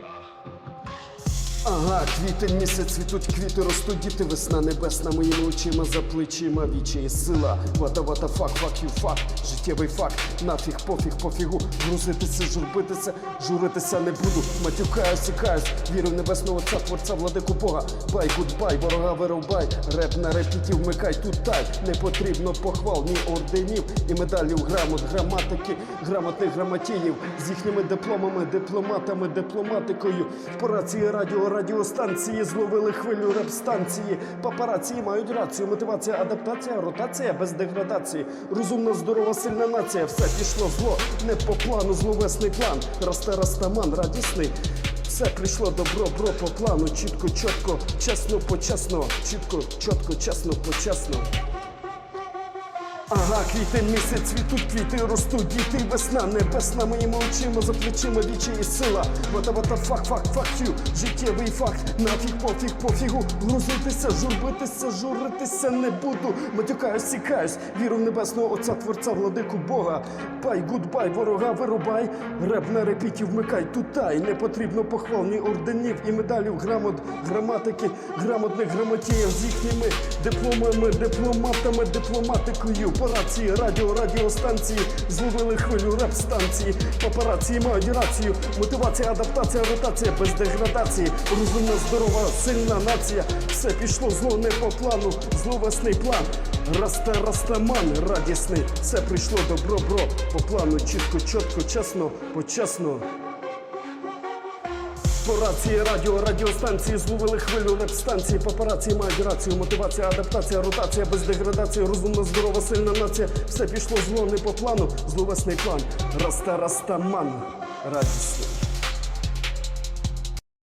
Bye. Ага, квітень місяць цвітуть квіти, ростуть діти, весна небесна моїми очима за плечима вічі сила. Вата, вата, фак, фак, ю, факт, життєвий факт, нафіг, пофіг, пофігу, грузитися, журбитися, журитися не буду. Матюкаюсь, сікаюсь, вірю в небесного отця, творця, владику Бога. Бай, гудбай, ворога вирубай, реп на репіті вмикай тут тай. Не потрібно похвал, ні орденів і медалів, грамот, граматики, грамотних грамотіїв з їхніми дипломами, дипломатами, дипломатикою. По рації радіо, радіостанції зловили хвилю реп-станції. Папарації мають рацію, мотивація, адаптація, ротація без деградації. Розумна, здорова, сильна нація. Все пішло зло, не по плану, зловесний план. Раста растаман, радісний. Все прийшло добро, бро по плану. Чітко, чітко, чесно, почесно. Чітко, чітко, чесно, почесно. Ага, квітень місяць цвітуть квіти, ростуть діти, весна небесна моїми очима за плечима вічі і сила. Вата вата фак, фак, фактю, життєвий факт, нафіг, пофіг, пофігу, грузитися, журбитися, журитися не буду. Матюкаюсь, сікаюсь, віру в небесного отця, творця, владику Бога. Пай, гудбай, ворога вирубай, реп на репіті вмикай тутай. Не потрібно похвал, ні орденів і медалів, грамот, граматики, грамотних грамотіїв з їхніми дипломами, дипломатами, дипломатикою. По радіо, радіостанції зловили хвилю реп-станції. Папарації мають рацію. Мотивація, адаптація, ротація без деградації. Розумна, здорова, сильна нація. Все пішло зло не по плану, зловесний план. Раста растаман радісний. Все прийшло добро, бро. По плану чітко, чітко, чесно, почесно. По рації, радіо, радіостанції зловили хвилю репстанції. папарації мають рацію, мотивація, адаптація, ротація без деградації, розумна, здорова, сильна нація. Все пішло зло не по плану, зловесний план. Раста раста, ман, Радісний.